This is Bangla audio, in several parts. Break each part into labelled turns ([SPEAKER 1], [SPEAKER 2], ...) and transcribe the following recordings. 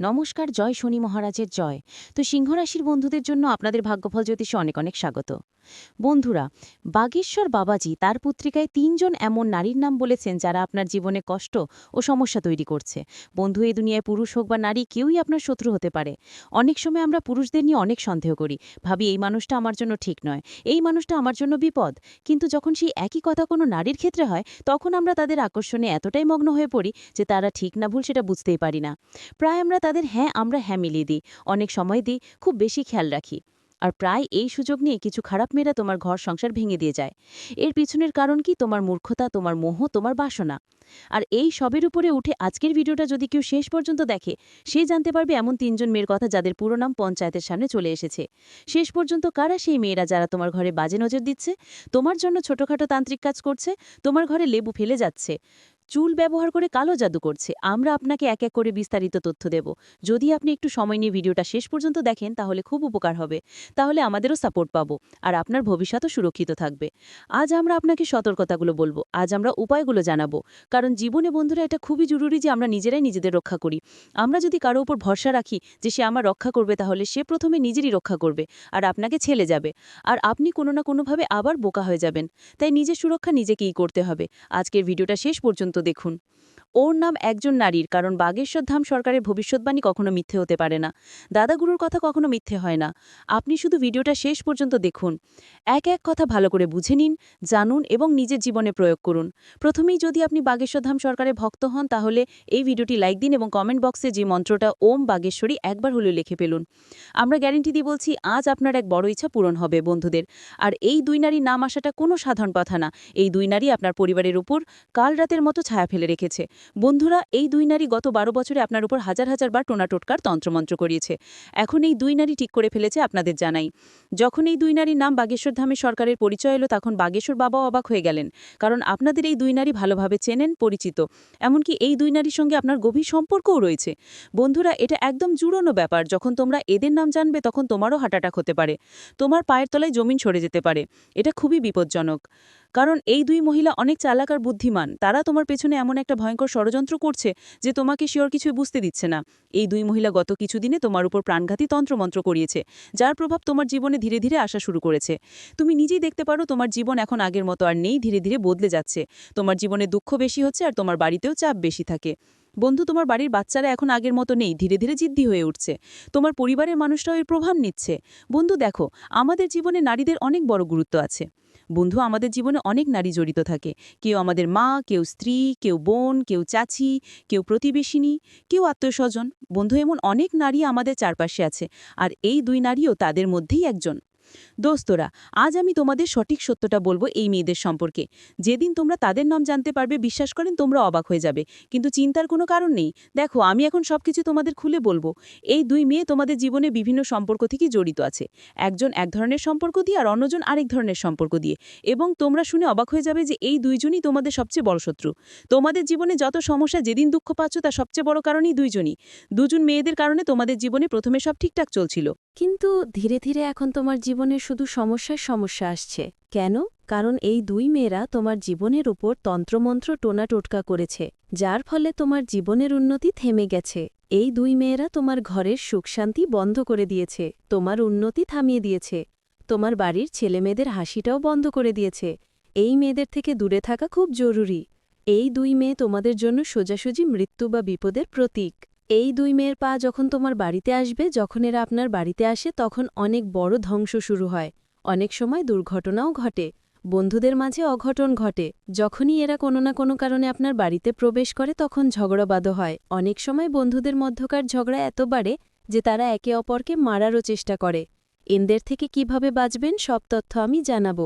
[SPEAKER 1] নমস্কার, জয় শনি মহারাজের জয়। তো সিংহরাশির বন্ধুদের জন্য আপনাদের ভাগ্যফল জ্যোতিষে অনেক অনেক স্বাগত। বন্ধুরা, বাগেশ্বর বাবাজি তার পত্রিকায় তিনজন এমন নারীর নাম বলেছেন যারা আপনার জীবনে কষ্ট ও সমস্যা তৈরি করছে। বন্ধু, এই দুনিয়ায় পুরুষ হোক বা নারী, কেউই আপনার শত্রু হতে পারে। অনেক সময় আমরা পুরুষদের নিয়ে অনেক সন্দেহ করি। ভাবি, এই মানুষটা আমার জন্য ঠিক নয়, এই মানুষটা আমার জন্য বিপদ। কিন্তু যখন সেই একই কথা কোনো নারীর ক্ষেত্রে হয়, তখন আমরা তাদের আকর্ষণে এতটাই মগ্ন হয়ে পড়ি যে তারা ঠিক না ভুল সেটা বুঝতেই পারি না। প্রায় আমরা তাদের হ্যাঁ আমরা হ্যাঁ মিলিয়ে দিই। অনেক সময় দিই, খুব বেশি খেয়াল রাখি। আর প্রায় এই সুযোগ নিয়ে কিছু খারাপ মেয়েরা তোমার ঘর সংসার ভেঙে দিয়ে যায়। এর পিছনের কারণ কি? তোমার মূর্খতা, তোমার মোহ, তোমার বাসনা। আর এই সবের উপরে উঠে আজকের ভিডিওটা যদি কেউ শেষ পর্যন্ত দেখে, সে জানতে পারবে এমন তিনজন মেয়ের কথা যাদের পুরো নাম পঞ্চায়েতের সামনে চলে এসেছে। শেষ পর্যন্ত কারা সেই মেয়েরা যারা তোমার ঘরে বাজে নজর দিচ্ছে? তোমার জন্য ছোটখাটো তান্ত্রিক কাজ করছে, তোমার ঘরে লেবু ফেলে যাচ্ছে। চুল ব্যবহার করে কালো জাদু করছে। আমরা আপনাকে এক এক করে বিস্তারিত তথ্য দেব। যদি আপনি একটু সময় নিয়ে ভিডিওটা শেষ পর্যন্ত দেখেন, তাহলে খুব উপকার হবে। তাহলে আমাদেরও সাপোর্ট পাবো আর আপনার ভবিষ্যতও সুরক্ষিত থাকবে। আজ আমরা আপনাকে সতর্কতাগুলো বলব। আজ আমরা উপায়গুলো জানাব। কারণ জীবনে বন্ধুরা, এটা খুবই জরুরি যে আমরা নিজেরাই নিজেদের রক্ষা করি। আমরা যদি কারও উপর ভরসা রাখি যে সে আমার রক্ষা করবে, তাহলে সে প্রথমে নিজেরই রক্ষা করবে আর আপনাকে ছেলে যাবে। আর আপনি কোনো না কোনোভাবে আবার বোকা হয়ে যাবেন। তাই নিজের সুরক্ষা নিজেকেই করতে হবে। আজকের ভিডিওটা শেষ পর্যন্ত দেখুন। ওর নাম একজন নারীর, কারণ বাগেশ্বর ধাম সরকারের ভবিষ্যৎবাণী কখনো মিথ্যে হতে পারে না। দাদাগুরুর কথা কখনো মিথ্যে হয় না। আপনি শুধু ভিডিওটা শেষ পর্যন্ত দেখুন। এক এক কথা ভালো করে বুঝে নিন, জানুন এবং নিজের জীবনে প্রয়োগ করুন। প্রথমেই যদি আপনি বাগেশ্বর ধাম সরকারের ভক্ত হন, তাহলে এই ভিডিওটি লাইক দিন এবং কমেন্ট বক্সে যে মন্ত্রটা ওম বাগেশ্বরী একবার হলেও লিখে ফেলুন। আমরা গ্যারেন্টি দিয়ে বলছি, আজ আপনার এক বড় ইচ্ছা পূরণ হবে বন্ধুদের। আর এই দুই নারী নাম আসাটা কোনো সাধারণ কথা না। এই দুই নারী আপনার পরিবারের উপর কাল রাতের মতো ছায়া ফেলে রেখেছে। বন্ধুরা, এই দুই নারী গত বারো বছরে আপনার উপর হাজার হাজার বার টোনা টোটকার তন্ত্রমন্ত্র করিয়েছে। এখন এই দুই নারী ঠিক করে ফেলেছে আপনাদের জানাই। যখন এই দুই নারীর নাম বাগেশ্বর ধামে সরকারের পরিচয় এলো, তখন বাগেশ্বর বাবাও অবাক হয়ে গেলেন। কারণ আপনাদের এই দুই নারী ভালোভাবে চেনেন, পরিচিত। এমনকি এই দুই নারীর সঙ্গে আপনার গভীর সম্পর্কও রয়েছে। বন্ধুরা, এটা একদম জুড়োনো ব্যাপার। যখন তোমরা এদের নাম জানবে, তখন তোমারও হার্ট হতে পারে। তোমার পায়ের তলায় জমিন সরে যেতে পারে। এটা খুবই বিপজ্জনক। কারণ এই দুই মহিলা অনেক চালাক আর বুদ্ধিমান। তারা তোমার পেছনে এমন একটা ভয়ঙ্কর ষড়যন্ত্র করছে যে তোমাকে শিওর কিছুই বুঝতে দিচ্ছে না। এই দুই মহিলা গত কিছুদিনে তোমার উপর প্রাণঘাতী তন্ত্রমন্ত্র করিয়েছে, যার প্রভাব তোমার জীবনে ধীরে ধীরে আসা শুরু করেছে। তুমি নিজেই দেখতে পারো তোমার জীবন এখন আগের মতো আর নেই, ধীরে ধীরে বদলে যাচ্ছে। তোমার জীবনে দুঃখ বেশি হচ্ছে আর তোমার বাড়িতেও চাপ বেশি থাকে। বন্ধু, তোমার বাড়ির বাচ্চারা এখন আগের মতো নেই, ধীরে ধীরে জিদ্দি হয়ে উঠছে। তোমার পরিবারের মানুষরাও এর প্রভাব নিচ্ছে। বন্ধু, দেখো, আমাদের জীবনে নারীদের অনেক বড় গুরুত্ব আছে। বন্ধু, আমাদের জীবনে অনেক নারী জড়িত থাকে। কেউ আমাদের মা, কেউ স্ত্রী, কেউ বোন, কেউ চাচি, কেউ প্রতিবেশিনী, কেউ আত্মীয়স্বজন। বন্ধু, এমন অনেক নারী আমাদের চারপাশে আছে। আর এই দুই নারীও তাদের মধ্যেই একজন। দোস্তরা, আজ আমি তোমাদের সঠিক সত্যটা বলব এই মেয়েদের সম্পর্কে। যেদিন তোমরা তাদের নাম জানতে পারবে, বিশ্বাস করেন তোমরা অবাক হয়ে যাবে। কিন্তু চিন্তার কোনো কারণ নেই। দেখো, আমি এখন সবকিছু তোমাদের খুলে বলব। এই দুই মেয়ে তোমাদের জীবনে বিভিন্ন সম্পর্ক থেকে জড়িত আছে। একজন এক ধরনের সম্পর্ক দিয়ে আর অন্যজন আরেক ধরনের সম্পর্ক দিয়ে। এবং তোমরা শুনে অবাক হয়ে যাবে যে এই দুইজনই তোমাদের সবচেয়ে বড় শত্রু। তোমাদের জীবনে যত সমস্যা যেদিন দুঃখ পাচ্ছ, তার সবচেয়ে বড় কারণই দুইজনই। দুজন মেয়েদের কারণে তোমাদের জীবনে প্রথমে সব ঠিকঠাক চলছিল।
[SPEAKER 2] কিন্তু ধীরে ধীরে এখন তোমার জীবনে শুধু সমস্যার সমস্যা আসছে। কেন? কারণ এই দুই মেয়েরা তোমার জীবনের উপর তন্ত্রমন্ত্র টোনা টোটকা করেছে, যার ফলে তোমার জীবনের উন্নতি থেমে গেছে। এই দুই মেয়েরা তোমার ঘরের সুখশান্তি বন্ধ করে দিয়েছে, তোমার উন্নতি থামিয়ে দিয়েছে, তোমার বাড়ির ছেলেমেয়েদের হাসিটাও বন্ধ করে দিয়েছে। এই মেয়েদের থেকে দূরে থাকা খুব জরুরি। এই দুই মেয়ে তোমাদের জন্য সোজাসুজি মৃত্যু বা বিপদের প্রতীক। এই দুই মেয়ের পা যখন তোমার বাড়িতে আসবে, যখন এরা আপনার বাড়িতে আসে, তখন অনেক বড় ধ্বংস শুরু হয়। অনেক সময় দুর্ঘটনাও ঘটে, বন্ধুদের মাঝে অঘটন ঘটে। যখনই এরা কোনো না কোনো কারণে আপনার বাড়িতে প্রবেশ করে, তখন ঝগড়াবাদ হয়। অনেক সময় বন্ধুদের মধ্যকার ঝগড়া এত বাড়ে যে তারা একে অপরকে মারারও চেষ্টা করে। এনদের থেকে কীভাবে বাঁচবেন, সব তথ্য আমি জানাব।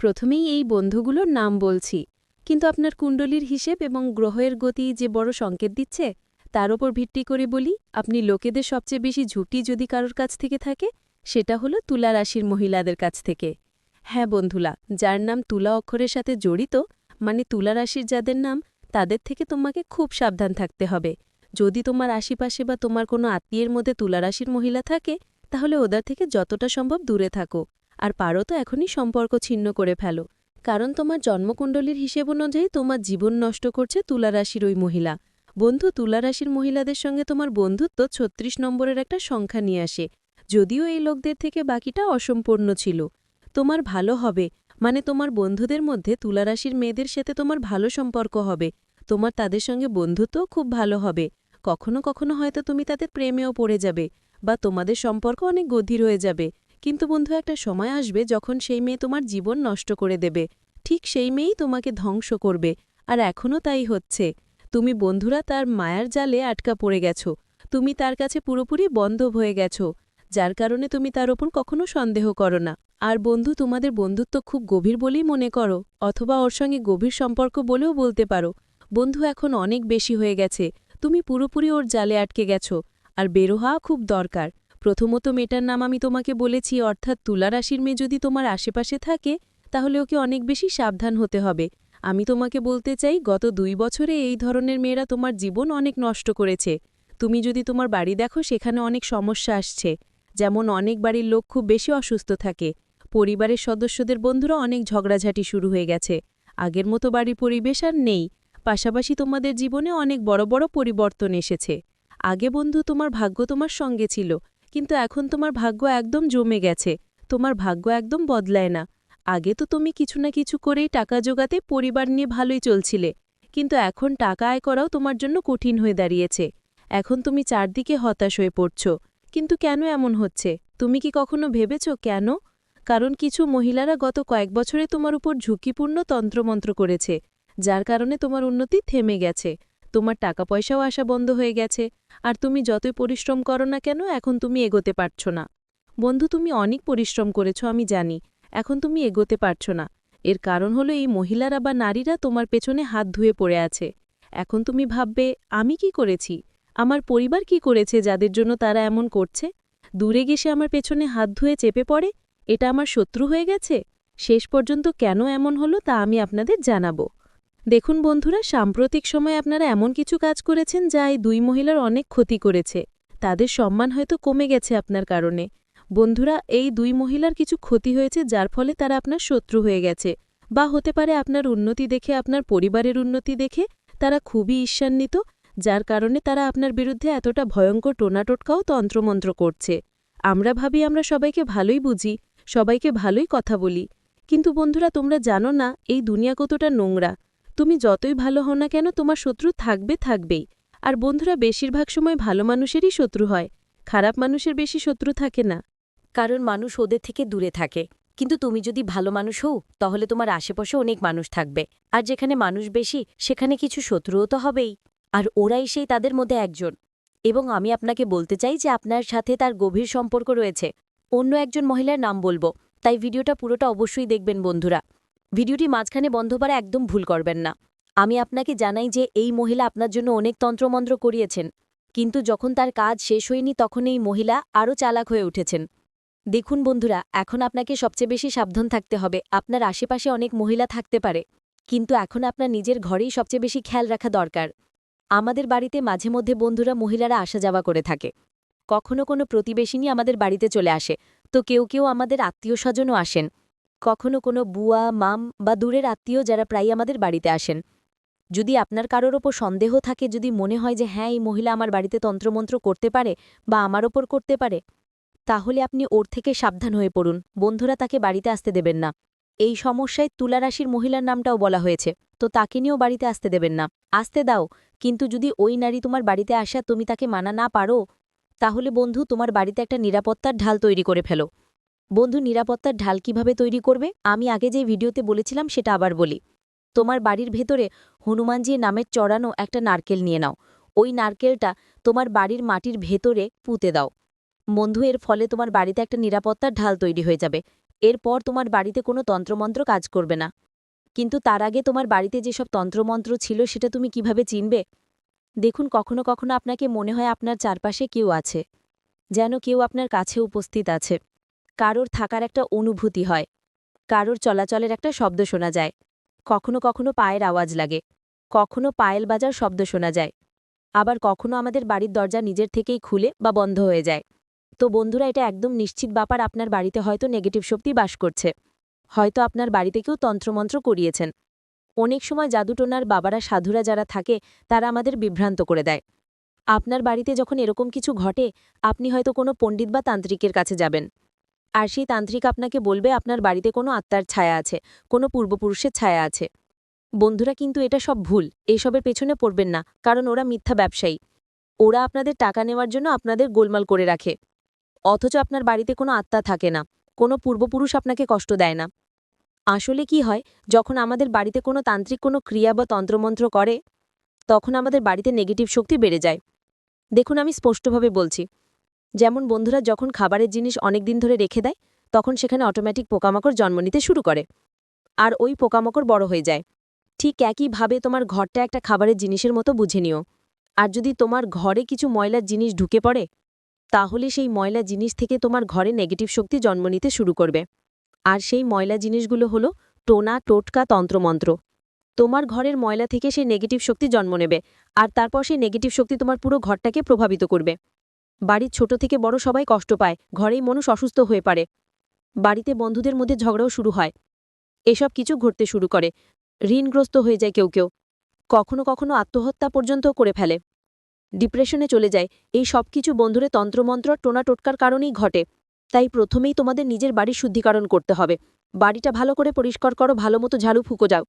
[SPEAKER 2] প্রথমেই এই বন্ধুগুলোর নাম বলছি। কিন্তু আপনার কুণ্ডলীর হিসেব এবং গ্রহের গতি যে বড় সংকেত দিচ্ছে তার ওপর ভিত্তি করে বলি, আপনি লোকেদের সবচেয়ে বেশি ঝুঁকি যদি কারোর কাছ থেকে থাকে, সেটা হলো তুলা রাশির মহিলাদের কাছ থেকে। হ্যাঁ বন্ধুলা যার নাম তুলা অক্ষরের সাথে জড়িত মানে তুলা রাশির যাদের নাম, তাদের থেকে তোমাকে খুব সাবধান থাকতে হবে। যদি তোমার আশেপাশে বা তোমার কোনো আত্মীয়ের মধ্যে তুলা রাশির মহিলা থাকে, তাহলে ওদের থেকে যতটা সম্ভব দূরে থাকো। আর পারো তো এখনই সম্পর্ক ছিন্ন করে ফেলো। কারণ তোমার জন্মকুণ্ডলীর হিসেব অনুযায়ী তোমার জীবন নষ্ট করছে তুলা রাশির ওই মহিলা। বন্ধু তুলারাশির মহিলাদের সঙ্গে তোমার বন্ধুত্ব ছত্রিশ নম্বরের একটা সংখ্যা নিয়ে আসে। যদিও এই লোকদের থেকে বাকিটা অসম্পূর্ণ ছিল। তোমার ভালো হবে মানে তোমার বন্ধুদের মধ্যে তুলারাশির মেয়েদের সাথে তোমার ভালো সম্পর্ক হবে। তোমার তাদের সঙ্গে বন্ধুত্বও খুব ভালো হবে। কখনো কখনো হয়তো তুমি তাদের প্রেমেও পড়ে যাবে বা তোমাদের সম্পর্ক অনেক গভীর হয়ে যাবে। কিন্তু বন্ধু, একটা সময় আসবে যখন সেই মেয়ে তোমার জীবন নষ্ট করে দেবে। ঠিক সেই মেয়েই তোমাকে ধ্বংস করবে। আর এখনও তাই হচ্ছে। তুমি বন্ধুরা তার মায়ার জালে আটকা পড়ে গেছো। তুমি তার কাছে পুরোপুরি বন্ধ হয়ে গেছো। যার কারণে তুমি তার ওপর কখনো সন্দেহ করো না। আর বন্ধু, তোমাদের বন্ধুত্ব খুব গভীর বলেই মনে করো, অথবা ওর সঙ্গে গভীর সম্পর্ক বলেও বলতে পারো। বন্ধু, এখন অনেক বেশি হয়ে গেছে। তুমি পুরোপুরি ওর জালে আটকে গেছো। আর বেরো হওয়া খুব দরকার। প্রথমত মেয়েটার নাম আমি তোমাকে বলেছি, অর্থাৎ তুলারাশির মেয়ে যদি তোমার আশেপাশে থাকে, তাহলে ওকে অনেক বেশি সাবধান হতে হবে। আমি তোমাকে বলতে চাই, গত দুই বছরে এই ধরনের মেয়েরা তোমার জীবন অনেক নষ্ট করেছে। তুমি যদি তোমার বাড়ি দেখো, সেখানে অনেক সমস্যা আসছে। যেমন অনেক বাড়ির লোক খুব বেশি অসুস্থ থাকে। পরিবারের সদস্যদের বন্ধুরা অনেক ঝগড়াঝাটি শুরু হয়ে গেছে। আগের মতো বাড়ির পরিবেশ আর নেই। পাশাপাশি তোমাদের জীবনে অনেক বড় বড় পরিবর্তন এসেছে। আগে বন্ধু তোমার ভাগ্য তোমার সঙ্গে ছিল, কিন্তু এখন তোমার ভাগ্য একদম জমে গেছে। তোমার ভাগ্য একদম বদলায় না। আগে তো তুমি কিছু না কিছু করেই টাকা জোগাতে পরিবার নিয়ে ভালোই চলছিলে, কিন্তু এখন টাকা আয় করাও তোমার জন্য কঠিন হয়ে দাঁড়িয়েছে। এখন তুমি চারদিকে হতাশ হয়ে পড়ছ, কিন্তু কেন এমন হচ্ছে? তুমি কি কখনো ভেবেছ কেন? কারণ কিছু মহিলারা গত কয়েক বছরে তোমার উপর ঝুঁকিপূর্ণ তন্ত্রমন্ত্র করেছে, যার কারণে তোমার উন্নতি থেমে গেছে, তোমার টাকা পয়সাও আসা বন্ধ হয়ে গেছে, আর তুমি যতই পরিশ্রম করো না কেন, এখন তুমি এগোতে পারছ না। বন্ধু, তুমি অনেক পরিশ্রম করেছ, আমি জানি এখন তুমি এগোতে পারছ না। এর কারণ হলো এই মহিলারা বা নারীরা তোমার পেছনে হাত ধুয়ে পড়ে আছে। এখন তুমি ভাববে, আমি কি করেছি? আমার পরিবার কি করেছে যাদের জন্য তারা এমন করছে? দূরে গেসে আমার পেছনে হাত ধুয়ে চেপে পড়ে? এটা আমার শত্রু হয়ে গেছে? শেষ পর্যন্ত কেন এমন হলো তা আমি আপনাদের জানাব। দেখুন বন্ধুরা, সাম্প্রতিক সময়ে আপনারা এমন কিছু কাজ করেছেন যা এই দুই মহিলার অনেক ক্ষতি করেছে। তাদের সম্মান হয়তো কমে গেছে আপনার কারণে। বন্ধুরা, এই দুই মহিলার কিছু ক্ষতি হয়েছে যার ফলে তারা আপনার শত্রু হয়ে গেছে। বা হতে পারে আপনার উন্নতি দেখে, আপনার পরিবারের উন্নতি দেখে তারা খুবই ঈর্ষান্বিত, যার কারণে তারা আপনার বিরুদ্ধে এতটা ভয়ঙ্কর টোনাটোটকাও তন্ত্রমন্ত্র করছে। আমরা ভাবি আমরা সবাইকে ভালোই বুঝি, সবাইকে ভালোই কথা বলি। কিন্তু বন্ধুরা, তোমরা জানো না, এই দুনিয়া কতটা নোংরা। তুমি যতই ভালো হও না কেন, তোমার শত্রু থাকবে থাকবেই। আর বন্ধুরা, বেশিরভাগ সময় ভালো মানুষেরই শত্রু হয়। খারাপ মানুষের বেশি শত্রু থাকে না।
[SPEAKER 1] কারণ মানুষ ওদের থেকে দূরে থাকে। কিন্তু তুমি যদি ভালো মানুষ হও, তাহলে তোমার আশেপাশে অনেক মানুষ থাকবে। আর যেখানে মানুষ বেশি, সেখানে কিছু শত্রুও তো হবেই। আর ওরাই সেই তাদের মধ্যে একজন। এবং আমি আপনাকে বলতে চাই যে আপনার সাথে তার গভীর সম্পর্ক রয়েছে। অন্য একজন মহিলার নাম বলব। তাই ভিডিওটা পুরোটা অবশ্যই দেখবেন বন্ধুরা। ভিডিওটি মাঝখানে বন্ধ করা একদম ভুল করবেন না। আমি আপনাকে জানাই যে এই মহিলা আপনার জন্য অনেক তন্ত্রমন্ত্র করিয়েছেন। কিন্তু যখন তার কাজ শেষ হয়নি, তখন এই মহিলা আরও চালাক হয়ে উঠেছেন। দেখুন বন্ধুরা, এখন আপনাকে সবচেয়ে বেশি সাবধান থাকতে হবে। আপনার আশেপাশে অনেক মহিলা থাকতে পারে। কিন্তু এখন আপনার নিজের ঘরেই সবচেয়ে বেশি খেয়াল রাখা দরকার। আমাদের বাড়িতে মাঝে মধ্যে বন্ধুরা মহিলারা আসা যাওয়া করে থাকে। কখনো কোনো প্রতিবেশিনী আমাদের বাড়িতে চলে আসে। তো কেউ কেউ আমাদের আত্মীয় স্বজনও আসেন। কখনো কোনো বুয়া, মাম বা দূরের আত্মীয় যারা প্রায় আমাদের বাড়িতে আসেন। যদি আপনার কারোর ওপর সন্দেহ থাকে, যদি মনে হয় যে হ্যাঁ এই মহিলা আমার বাড়িতে তন্ত্রমন্ত্র করতে পারে বা আমার ওপর করতে পারে তাহলে আপনি ওর থেকে সাবধান হয়ে পড়ুন। বন্ধুরা তাকে বাড়িতে আসতে দেবেন না। এই সমস্যায় তুলারাশির মহিলার নামটাও বলা হয়েছে, তো তাকে নিয়েও বাড়িতে আসতে দেবেন না। আসতে দাও, কিন্তু যদি ওই নারী তোমার বাড়িতে আসা তুমি তাকে মানা না পারো, তাহলে বন্ধু তোমার বাড়িতে একটা নিরাপত্তার ঢাল তৈরি করে ফেলো। বন্ধু, নিরাপত্তার ঢাল কীভাবে তৈরি করবে? আমি আগে যে ভিডিওতে বলেছিলাম সেটা আবার বলি। তোমার বাড়ির ভেতরে হনুমানজির নামের চড়ানো একটা নারকেল নিয়ে নাও। ওই নারকেলটা তোমার বাড়ির মাটির ভেতরে পুঁতে দাও। বন্ধু, এর ফলে তোমার বাড়িতে একটা নিরাপত্তার ঢাল তৈরি হয়ে যাবে। এরপর তোমার বাড়িতে কোনো তন্ত্রমন্ত্র কাজ করবে না। কিন্তু তার আগে তোমার বাড়িতে যেসব তন্ত্রমন্ত্র ছিল সেটা তুমি কীভাবে চিনবে? দেখুন, কখনো কখনো আপনাকে মনে হয় আপনার চারপাশে কেউ আছে, যেন কেউ আপনার কাছে উপস্থিত আছে। কারোর থাকার একটা অনুভূতি হয়, কারোর চলাচলের একটা শব্দ শোনা যায়। কখনো কখনো পায়ের আওয়াজ লাগে, কখনো পায়েল বাজার শব্দ শোনা যায়। আবার কখনো আমাদের বাড়ির দরজা নিজের থেকেই খুলে বা বন্ধ হয়ে যায়। তো বন্ধুরা, এটা একদম নিশ্চিত ব্যাপার, আপনার বাড়িতে হয়তো নেগেটিভ শক্তি বাস করছে। হয়তো আপনার বাড়িতে কেউ তন্ত্রমন্ত্র করিয়েছেন।
[SPEAKER 2] অনেক সময় জাদুটোনার বাবারা, সাধুরা যারা থাকে, তারা আমাদের বিভ্রান্ত করে দেয়। আপনার বাড়িতে যখন এরকম কিছু ঘটে, আপনি হয়তো কোনো পণ্ডিত বা তান্ত্রিকের কাছে যাবেন। আর সেই তান্ত্রিক আপনাকে বলবে, আপনার বাড়িতে কোনো আত্মার ছায়া আছে, কোনো পূর্বপুরুষের ছায়া আছে। বন্ধুরা, কিন্তু এটা সব ভুল। এসবের পেছনে পড়বেন না, কারণ ওরা মিথ্যা ব্যবসায়ী। ওরা আপনাদের টাকা নেওয়ার জন্য আপনাদের গোলমাল করে রাখে। অথচ আপনার বাড়িতে কোনো আত্মা থাকে না, কোনো পূর্বপুরুষ আপনাকে কষ্ট দেয় না। আসলে কি হয়, যখন আমাদের বাড়িতে কোনো তান্ত্রিক কোনো ক্রিয়া বা তন্ত্রমন্ত্র করে, তখন আমাদের বাড়িতে নেগেটিভ শক্তি বেড়ে যায়। দেখুন, আমি স্পষ্টভাবে বলছি, যেমন বন্ধুরা যখন খাবারের জিনিস অনেক দিন ধরে রেখে দেয়, তখন সেখানে অটোমেটিক পোকামাকড় জন্ম নিতে শুরু করে, আর ওই পোকামাকড় বড় হয়ে যায়। ঠিক একইভাবে তোমার ঘরটা একটা খাবারের জিনিসের মতো বুঝে নিও। আর যদি তোমার ঘরে কিছু ময়লার জিনিস ঢুকে পড়ে তাহলে সেই ময়লা জিনিস থেকে তোমার ঘরে নেগেটিভ শক্তি জন্ম নিতে শুরু করবে। আর সেই ময়লা জিনিসগুলো হলো টোনা, টোটকা, তন্ত্রমন্ত্র। তোমার ঘরের ময়লা থেকে সেই নেগেটিভ শক্তি জন্ম নেবে, আর তারপর সেই নেগেটিভ শক্তি তোমার পুরো ঘরটাকে প্রভাবিত করবে। বাড়ির ছোট থেকে বড় সবাই কষ্ট পায়, ঘরেই মানুষ অসুস্থ হয়ে পারে। বাড়িতে বন্ধুদের মধ্যে ঝগড়াও শুরু হয়। এসব কিছু ঘটতে শুরু করে। ঋণগ্রস্ত হয়ে যায় কেউ কেউ। কখনো কখনো আত্মহত্যা পর্যন্ত করে ফেলে। ডিপ্রেশনে চলে যায়। এই সব কিছু বন্ধুরে তন্ত্রমন্ত্র টোনা টোটকার কারণেই ঘটে। তাই প্রথমেই তোমাদের নিজের বাড়ির শুদ্ধিকরণ করতে হবে। বাড়িটা ভালো করে পরিষ্কার করো, ভালো মতো ঝাড়ু ফুকো যাও।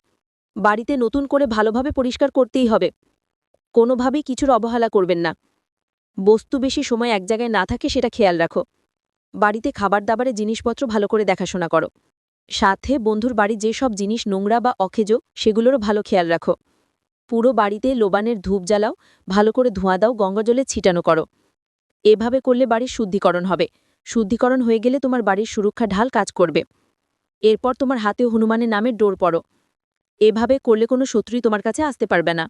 [SPEAKER 2] বাড়িতে নতুন করে ভালোভাবে পরিষ্কার করতেই হবে। কোনোভাবেই কিছুর অবহেলা করবেন না। বস্তু বেশি সময় এক জায়গায় না থাকে সেটা খেয়াল রাখো। বাড়িতে খাবার দাবারের জিনিসপত্র ভালো করে দেখাশোনা করো। সাথে বন্ধুর বাড়ি যেসব জিনিস নোংরা বা অখেজো সেগুলোরও ভালো খেয়াল রাখো। পুরো বাড়িতে লোবানের ধূপ জ্বালাও, ভালো করে ধোঁয়া দাও গঙ্গাজলে ছিটানো করো। এভাবে করলে বাড়ির শুদ্ধিকরণ হবে। শুদ্ধিকরণ হয়ে গেলে তোমার বাড়ির সুরক্ষা ঢাল কাজ করবে। এরপর তোমার হাতে হনুমানের নামে ডোর পড়ো। এভাবে করলে কোনো শত্রুই তোমার কাছে আসতে পারবে না।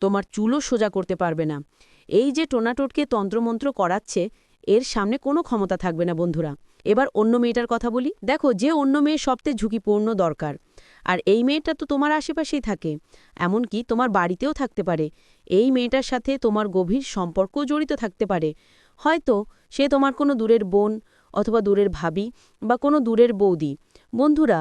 [SPEAKER 3] তোমার চুলও সোজা করতে পারবে না। এই যে টোনাটোটকে তন্ত্রমন্ত্র করাচ্ছে, এর সামনে কোনো ক্ষমতা থাকবে না, বন্ধুরা। এবার অন্য মেয়েটার কথা বলি। দেখো, যে অন্য মেয়ে সবচেয়ে ঝুঁকিপূর্ণ দরকার। আর এই মেয়েটা তো তোমার আশেপাশেই থাকে। এমনকি তোমার বাড়িতেও থাকতে পারে। এই মেয়েটার সাথে তোমার গভীর সম্পর্কও জড়িত থাকতে পারে। হয়তো সে তোমার কোনো দূরের বোন অথবা দূরের ভাবি বা কোনো দূরের বৌদি। বন্ধুরা,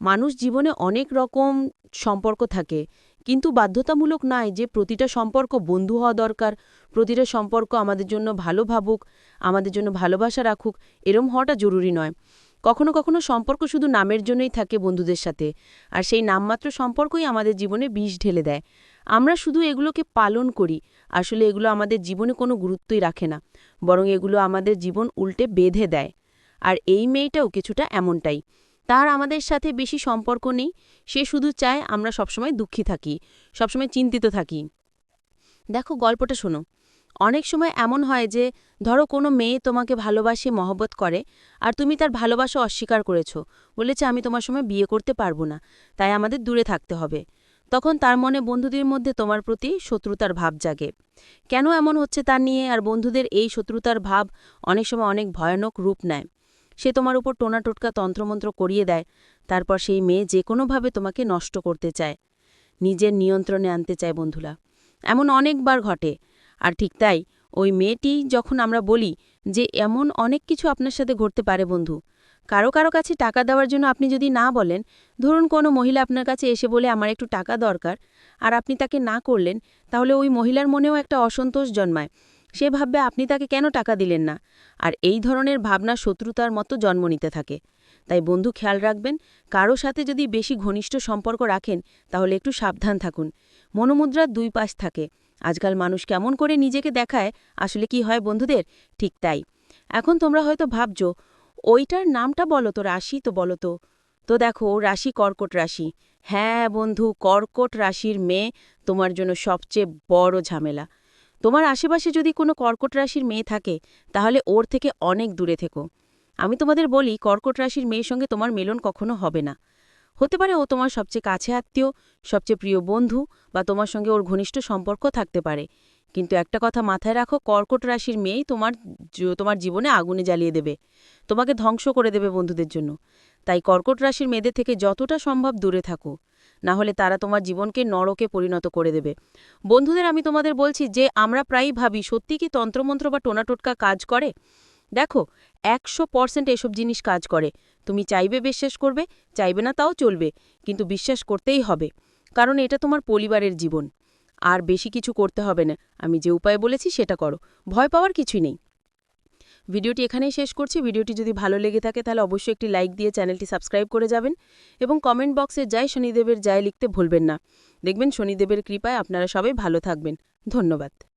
[SPEAKER 3] মানুষ জীবনে অনেক রকম সম্পর্ক থাকে। কিন্তু বাধ্যতামূলক নয় যে প্রতিটা সম্পর্ক বন্ধু হওয়া দরকার, প্রতিটা সম্পর্ক আমাদের জন্য ভালো ভাবুক, আমাদের জন্য ভালোবাসা রাখুক, এরম হওয়াটা জরুরি নয়। কখনো কখনো সম্পর্ক শুধু নামের জন্যই থাকে বন্ধুদের সাথে, আর সেই নামমাত্র সম্পর্কই আমাদের জীবনে বিষ ঢেলে দেয়। আমরা শুধু এগুলোকে পালন করি, আসলে এগুলো আমাদের জীবনে কোনো গুরুত্বই রাখে না, বরং এগুলো আমাদের জীবন উল্টে বেঁধে দেয়। আর এই মেয়েটাও কিছুটা এমনটাই। তার আমাদের সাথে বেশি সম্পর্ক নেই। সে শুধু চায় আমরা সবসময় দুঃখী থাকি, সবসময় চিন্তিত থাকি। দেখো, গল্পটা শোনো। অনেক সময় এমন হয় যে, ধরো কোনো মেয়ে তোমাকে ভালোবাসে, মহব্বত করে, আর তুমি তার ভালোবাসা অস্বীকার করেছ, বলেছে আমি তোমার সময় বিয়ে করতে পারব না, তাই আমাদের দূরে থাকতে হবে। তখন তার মনে বন্ধুদের মধ্যে তোমার প্রতি শত্রুতার ভাব জাগে। কেন এমন হচ্ছে তা নিয়ে, আর বন্ধুদের এই শত্রুতার ভাব অনেক সময় অনেক ভয়ানক রূপ নেয়। সে তোমার উপর টোনা টোটকা তন্ত্রমন্ত্র করিয়ে দেয়, তারপর সেই মেয়ে যে কোনোভাবে তোমাকে নষ্ট করতে চায়, নিজের নিয়ন্ত্রণে আনতে চায় বন্ধুরা। এমন অনেকবার ঘটে, আর ঠিক তাই ওই মেয়েটি যখন আমরা বলি যে এমন অনেক কিছু আপনার সাথে ঘটতে পারে বন্ধু, কারও কারও কাছে টাকা দেওয়ার জন্য আপনি যদি না বলেন, ধরুন কোনো মহিলা আপনার কাছে এসে বলে আমার একটু টাকা দরকার, আর আপনি তাকে না করলেন, তাহলে ওই মহিলার মনেও একটা অসন্তোষ জন্মায়। সে ভাববে আপনি তাকে কেন টাকা দিলেন না? আর এই ধরনের ভাবনা শত্রুতার মতো জন্ম নিতে থাকে। তাই বন্ধু খেয়াল রাখবেন, কারও সাথে যদি বেশি ঘনিষ্ঠ সম্পর্ক রাখেন, তাহলে একটু সাবধান থাকুন। মনোমুদ্রার দুই পাশ থাকে। আজকাল মানুষ কেমন করে নিজেকে দেখায়, আসলে কি হয় বন্ধুদের? ঠিক তাই। এখন তোমরা হয়তো ভাবছ, ওইটার নামটা বলো তো, রাশি তো বলো তো। তো দেখো, রাশি কর্কট রাশি। হ্যাঁ বন্ধু, কর্কট রাশির মেয়ে তোমার জন্য সবচেয়ে বড় ঝামেলা। তোমার আশেপাশে যদি কোনো কর্কট রাশির মেয়ে থাকে, তাহলে ওর থেকে অনেক দূরে থেকো। আমি তোমাদের বলি, কর্কট রাশির মেয়ের সঙ্গে তোমার মেলন কখনো হবে না। হতে পারে ও তোমার সবচেয়ে কাছে আত্মীয়, সবচেয়ে প্রিয় বন্ধু বা তোমার সঙ্গে ওর ঘনিষ্ঠ সম্পর্ক থাকতে পারে। কিন্তু একটা কথা মাথায় রাখো, কর্কট রাশির মেয়েই তোমার তোমার জীবনে আগুনে জ্বালিয়ে দেবে। তোমাকে ধ্বংস করে দেবে বন্ধুদের জন্য। তাই কর্কট রাশির মেয়েদের থেকে যতটা সম্ভব দূরে থাকো। না হলে তারা তোমার জীবনকে নরকে পরিণত করে দেবে। বন্ধুদের আমি তোমাদের বলছি যে, আমরা প্রায়ই ভাবি, সত্যি কি তন্ত্রমন্ত্র বা টোনাটোটকা কাজ করে? দেখো, একশো পার্সেন্ট এসব জিনিস কাজ করে। তুমি চাইবে বিশ্বাস করবে, চাইবে না তাও চলবে, কিন্তু বিশ্বাস করতেই হবে, কারণ এটা তোমার পরিবারের জীবন। আর বেশি কিছু করতে হবে না। আমি যে উপায় বলেছি সেটা করো। ভয় পাওয়ার কিছুই নেই। ভিডিওটি এখানেই শেষ করছি। ভিডিওটি যদি ভালো লেগে থাকে তাহলে অবশ্যই একটি লাইক দিয়ে চ্যানেলটি সাবস্ক্রাইব করে যাবেন এবং কমেন্ট বক্সে জয় শনিদেবের জয় লিখতে ভুলবেন না। দেখবেন শনিদেবের কৃপায় আপনারা সবাই ভালো থাকবেন। ধন্যবাদ।